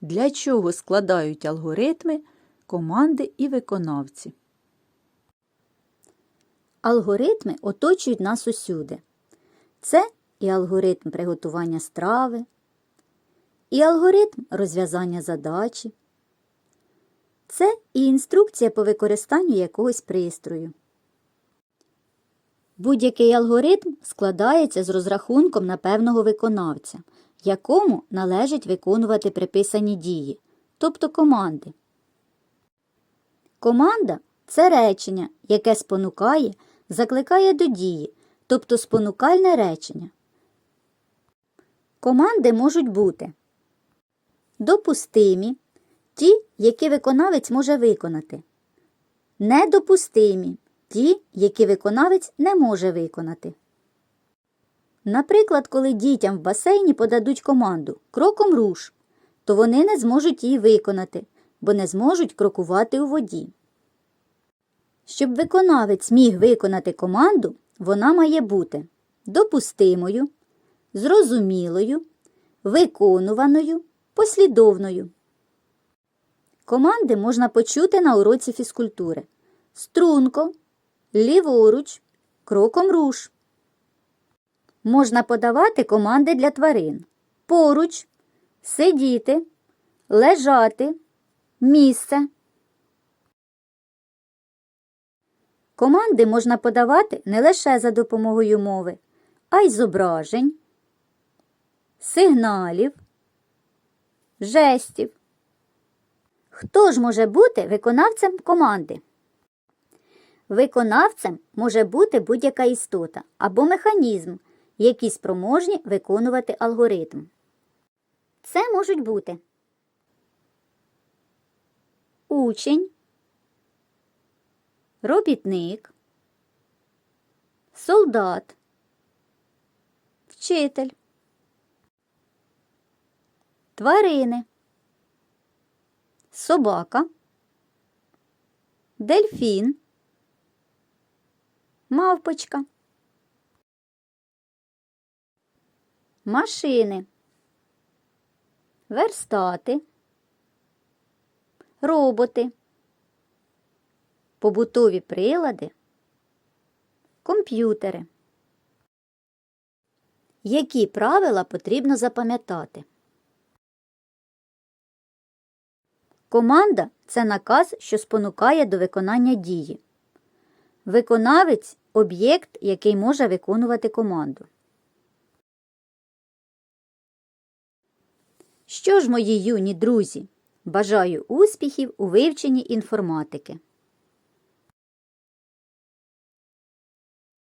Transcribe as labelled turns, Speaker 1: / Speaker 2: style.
Speaker 1: Для чого складають алгоритми команди і виконавці?
Speaker 2: Алгоритми оточують нас усюди. Це і алгоритм приготування страви, і алгоритм розв'язання задачі. Це і інструкція по використанню якогось пристрою. Будь-який алгоритм складається з розрахунком на певного виконавця, якому належить виконувати приписані дії, тобто команди. Команда це речення, яке спонукає, закликає до дії, тобто спонукальне речення. Команди можуть бути допустимі ті, які виконавець може виконати, недопустимі ті, які виконавець не може виконати. Наприклад, коли дітям в басейні подадуть команду кроком руш, то вони не зможуть її виконати, бо не зможуть крокувати у воді. Щоб виконавець міг виконати команду, вона має бути допустимою, зрозумілою, виконуваною, послідовною. Команди можна почути на уроці фізкультури струнко, ліворуч, кроком руш. Можна подавати команди для тварин поруч, сидіти, лежати, місце. Команди можна подавати не лише за допомогою мови, а й зображень, сигналів, жестів. Хто ж може бути виконавцем команди? Виконавцем може бути будь-яка істота або механізм, які спроможні виконувати алгоритм. Це можуть бути учень, робітник, солдат, вчитель, тварини, собака, дельфін, мавпочка, машини, верстати, роботи побутові прилади, комп'ютери. Які правила потрібно запам'ятати? Команда це наказ, що спонукає до виконання дії. Виконавець об'єкт, який може виконувати команду. Що ж, мої юні друзі, бажаю успіхів у вивченні інформатики.